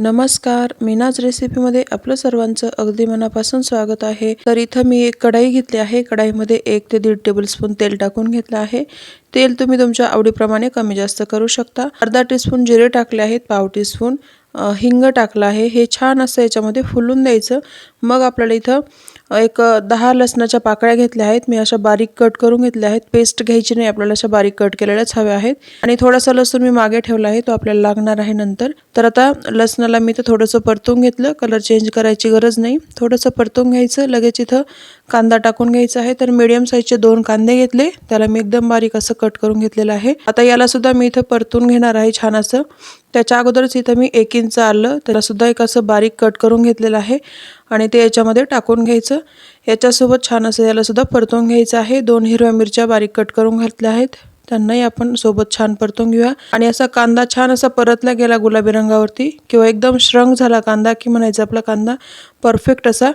नमस्कार मीनाज रेसिपीमध्ये आपलं सर्वांचं अगदी मनापासून स्वागत आहे. तर इथं मी एक कढाई घेतली आहे. कढाईमध्ये एक ते दीड टेबलस्पून तेल टाकून घेतलं आहे. तेल तुम्ही तुमच्या आवडीप्रमाणे कमी जास्त करू शकता. अर्धा टीस्पून जिरे टाकले आहेत. पाव टीस्पून हिंग टाकलं आहे. हे छान असं याच्यामध्ये फुलून द्यायचं. मग आपल्याला इथं एक दहा लसणाच्या पाकळ्या घेतल्या आहेत. मी अशा बारीक कट करून घेतल्या आहेत. पेस्ट घ्यायची नाही. आपल्याला अशा बारीक कट केलेल्याच हव्या आहेत. आणि थोडासा लसूण मी मागे ठेवला आहे. तो आपल्याला लागणार आहे नंतर. तर आता लसणाला मी तर थोडंसं परतून घेतलं. कलर चेंज करायची गरज नाही. थोडंसं परतून घ्यायचं. लगेच इथं कांदा टाकून घ्यायचा आहे. तर मीडियम साईजचे दोन कांदे घेतले. त्याला मी एकदम बारीक असं कट करून घेतलेलं आहे. आता याला सुद्धा मी इथं परतून घेणार आहे छान असं. त्याच्या अगोदरच इथं मी एक इंच आलं. त्याला सुद्धा एक असं बारीक कट करून घेतलेलं आहे. आणि ते याच्यामध्ये टाकून घ्यायचं. याच्यासोबत छान असं याला सुद्धा परतून घ्यायचं आहे. दोन हिरव्या मिरच्या बारीक कट करून घातल्या आहेत. त्यांनाही आपण सोबत छान परतून घेऊया. आणि असा कांदा छान असा परतला गेला गुलाबी रंगावरती. किंवा एकदम श्रंग झाला कांदा की म्हणायचं आपला कांदा. परफेक्ट असा.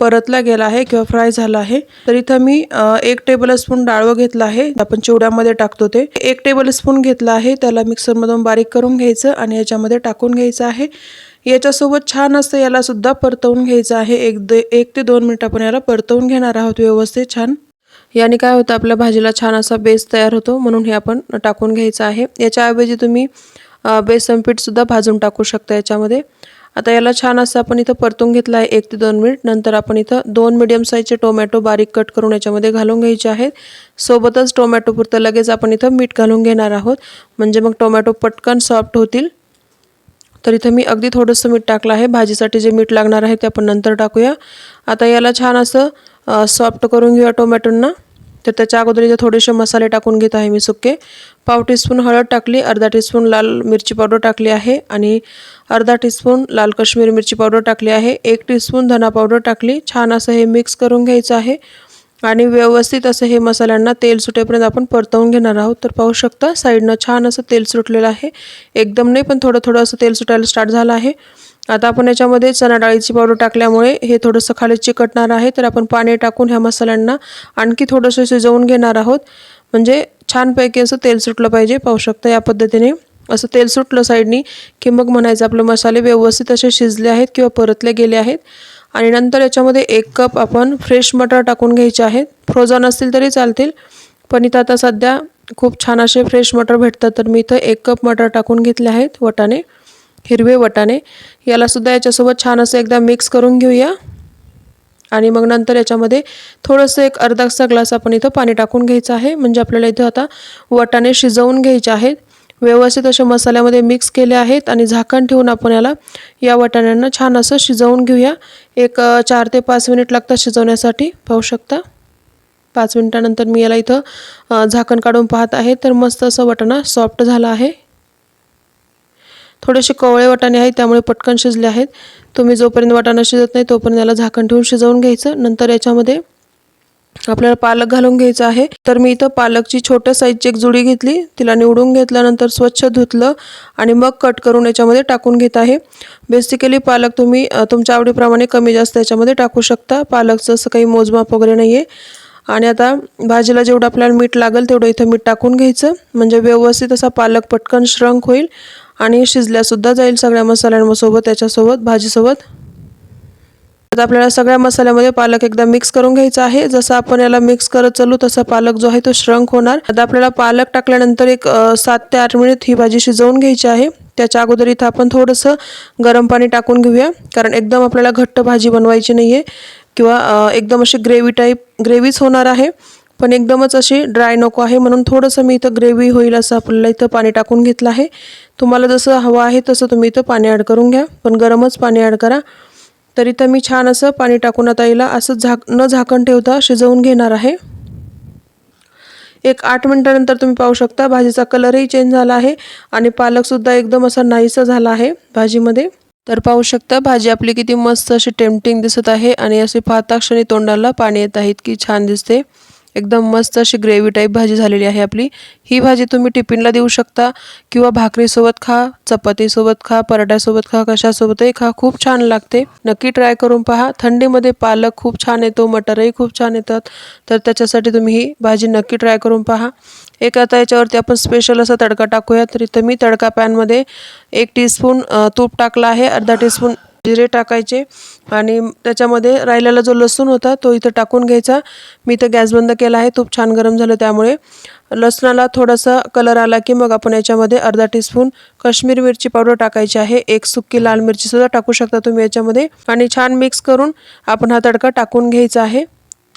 परतला गेला आहे किंवा फ्राय झाला आहे. तर इथं मी एक टेबल स्पून डाळवं घेतलं आहे. आपण चिवड्यामध्ये टाकतो ते. एक टेबल स्पून घेतलं आहे. त्याला मिक्सरमधून बारीक करून घ्यायचं आणि याच्यामध्ये टाकून घ्यायचं आहे. याच्यासोबत छान असतं याला सुद्धा परतवून घ्यायचं आहे. एक दे एक ते दोन मिनिट आपण याला परतवून घेणार आहोत व्यवस्थित छान. याने काय होतं आपल्या भाजीला छान असा बेस तयार होतो. म्हणून हे आपण टाकून घ्यायचं आहे. याच्याऐवजी तुम्ही बेसन पीठसुद्धा भाजून टाकू शकता याच्यामध्ये. आता याला छान असं आपण इथं परतून घेतलं आहे एक ते दोन मिनिट. नंतर आपण इथं दोन मिडियम साईजचे टोमॅटो बारीक कट करून याच्यामध्ये घालून घ्यायचे आहेत. सोबतच टोमॅटो पुरतं लगेच आपण इथं मीठ घालून घेणार आहोत. म्हणजे मग टोमॅटो पटकन सॉफ्ट होतील. तर इथं मी अगदी थोडंसं मीठ टाकलं आहे. भाजीसाठी जे मीठ लागणार आहे ते आपण नंतर टाकूया. आता याला छान असं सॉफ्ट करून घेऊया टोमॅटोंना तर त्याच्या अगोदर इथे थोडेसे मसाले टाकून घेत आहे मी सुके. पाव टीस्पून हळद टाकली अर्धा टीस्पून लाल मिरची पावडर टाकली आहे आणि अर्धा टीस्पून लाल काश्मीरी मिरची पावडर टाकली आहे. एक टीस्पून धना पावडर टाकली. छान असं हे मिक्स करून घ्यायचं आहे आणि व्यवस्थित असं हे मसाल्यांना तेल सुटेपर्यंत आपण परतवून घेणार आहोत. तर पाहू शकता साईडनं छान असं तेल सुटलेलं आहे. एकदम नाही पण थोडं थोडं असं तेल सुटायला स्टार्ट झालं आहे. आता आपण याच्यामध्ये चणा डाळीची पावडर टाकल्यामुळे हे थोडंसं खाली चिकटणार आहे. तर आपण पाणी टाकून ह्या मसाल्यांना आणखी थोडंसं शिजवून घेणार आहोत. म्हणजे छानपैकी असं तेल सुटलं पाहिजे पाहू शकता या पद्धतीने. असं तेल सुटलं साईडनी की मग म्हणायचं आपले मसाले व्यवस्थित असे शिजले आहेत किंवा परतले गेले आहेत. आणि नंतर याच्यामध्ये एक कप आपण फ्रेश मटर टाकून घ्यायचे आहेत. फ्रोझन असतील तरी चालतील पण इथं आता सध्या खूप छान असे फ्रेश मटर भेटतात. तर मी इथं एक कप मटर टाकून घेतले आहेत वटाणे हिरवे वटाणे. यालासुद्धा याच्यासोबत छान असं एकदा मिक्स करून घेऊया. आणि मग नंतर याच्यामध्ये थोडंसं एक अर्धासा ग्लास आपण इथं पाणी टाकून घ्यायचं आहे. म्हणजे आपल्याला इथं आता वटाणे शिजवून घ्यायचे आहेत. व्यवस्थित असे मसाल्यामध्ये मिक्स केले आहेत आणि झाकण ठेवून आपण याला या वटाण्यांना छान असं शिजवून घेऊया. एक चार ते पाच मिनिट लागतात शिजवण्यासाठी. पाहू शकता? पाच मिनिटानंतर मी याला इथं झाकण काढून पाहत आहे. तर मस्त असं वटाणा सॉफ्ट झाला आहे. थोडेसे कवळे वाटाणे आहेत त्यामुळे पटकन शिजले आहेत. तुम्ही जोपर्यंत वाटाणा शिजत नाही तोपर्यंत याला झाकण ठेवून शिजवून घ्यायचं. नंतर याच्यामध्ये आपल्याला पालक घालून घ्यायचा आहे. तर मी इथं पालकची छोट्या साईजची एक जुडी घेतली. तिला निवडून घेतल्यानंतर स्वच्छ धुतलं आणि मग कट करून याच्यामध्ये टाकून घेत आहे. बेसिकली पालक तुम्ही तुमच्या आवडीप्रमाणे कमी जास्त याच्यामध्ये टाकू शकता. पालकचं असं काही मोजमाप वगैरे नाही आहे आणि आता भाजीला जेवढं आपल्याला मीठ लागेल तेवढं इथं मीठ टाकून घ्यायचं. म्हणजे व्यवस्थित असा पालक पटकन श्रंक होईल. आणि शिजल्यासुद्धा जाईल सगळ्या मसाल्यांसोबत त्याच्यासोबत भाजीसोबत. आता आपल्याला सगळ्या मसाल्यामध्ये पालक एकदा मिक्स करून घ्यायचा आहे. जसं आपण याला मिक्स करत चालू तसा पालक जो आहे तो श्रंक होणार. आता आपल्याला पालक टाकल्यानंतर एक सात ते आठ मिनिट ही भाजी शिजवून घ्यायची आहे. त्याच्या अगोदर इथं आपण थोडंसं गरम पाणी टाकून घेऊया. कारण एकदम आपल्याला घट्ट भाजी बनवायची नाही आहे किंवा एकदम अशी ग्रेव्ही टाईप ग्रेव्हीच होणार आहे. पण एकदमच अशी ड्राय नको आहे म्हणून थोडंसं मी इथं ग्रेव्ही होईल असं आपल्याला इथं पाणी टाकून घेतलं आहे. तुम्हाला जसं हवं आहे तसं तुम्ही इथं पाणी ॲड करून घ्या पण गरमच पाणी ॲड करा. तर इथं मी छान असं पाणी टाकून आता येईल असं झाक न झाकण ठेवता शिजवून घेणार आहे. एक आठ मिनटानंतर तुम्ही पाहू शकता भाजीचा कलरही चेंज झाला आहे आणि पालकसुद्धा एकदम असा नाहीसा झाला आहे भाजीमध्ये. तर पाहू शकता भाजी आपली किती मस्त अशी टेम्पटिंग दिसत आहे आणि असे पाहता क्षणी तोंडाला पाणी येत आहेत की छान दिसते. एकदम मस्त अशी ग्रेव्ही टाईप भाजी झालेली आहे आपली. ही भाजी तुम्ही टिफिनला देऊ शकता किंवा भाकरीसोबत खा चपातीसोबत खा पराठ्यासोबत खा कशासोबतही खा. खूप छान लागते. नक्की ट्राय करून पहा. थंडीमध्ये पालक खूप छान येतो मटरही खूप छान येतात. तर त्याच्यासाठी तुम्ही ही भाजी नक्की ट्राय करून पहा. एक आता याच्यावरती आपण स्पेशल असा तडका टाकूया तर इथं मी तडका पॅनमध्ये एक टीस्पून तूप टाकला आहे. अर्धा टीस्पून जिरे टाकायचे आणि त्याच्यामध्ये राहिलेला जो लसूण होता तो इथं टाकून घ्यायचा. मी इथं गॅस बंद केला आहे तूप छान गरम झालं त्यामुळे. लसणाला थोडासा कलर आला की मग आपण याच्यामध्ये अर्धा टीस्पून काश्मीरी मिरची पावडर टाकायची आहे. एक सुक्की लाल मिरचीसुद्धा टाकू शकता तुम्ही याच्यामध्ये. आणि छान मिक्स करून आपण हा तडका टाकून घ्यायचा आहे.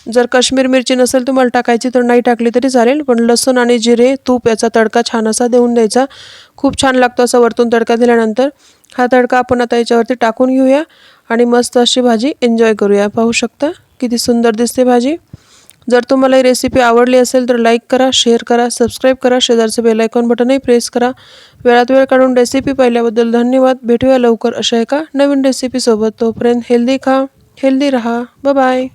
जर काश्मीर मिरची नसेल तुम्हाला टाकायची तर नाही टाकली तरी चालेल पण लसूण आणि जिरे तूप याचा तडका छान असा देऊन द्यायचा. खूप छान लागतो असा वरतून तडका दिल्यानंतर. हा तडका आपण आता याच्यावरती टाकून घेऊया आणि मस्त अशी भाजी एन्जॉय करूया. पाहू शकता किती सुंदर दिसते भाजी. जर तुम्हाला ही रेसिपी आवडली असेल तर लाईक करा शेअर करा सबस्क्राईब करा शेजारचं बेलायकॉन बटनही प्रेस करा. वेळात वेळ काढून रेसिपी पाहिल्याबद्दल धन्यवाद. भेटूया लवकर अशा एका नवीन रेसिपीसोबत तोपर्यंत हेल्दी खा हेल्दी रहा. बाय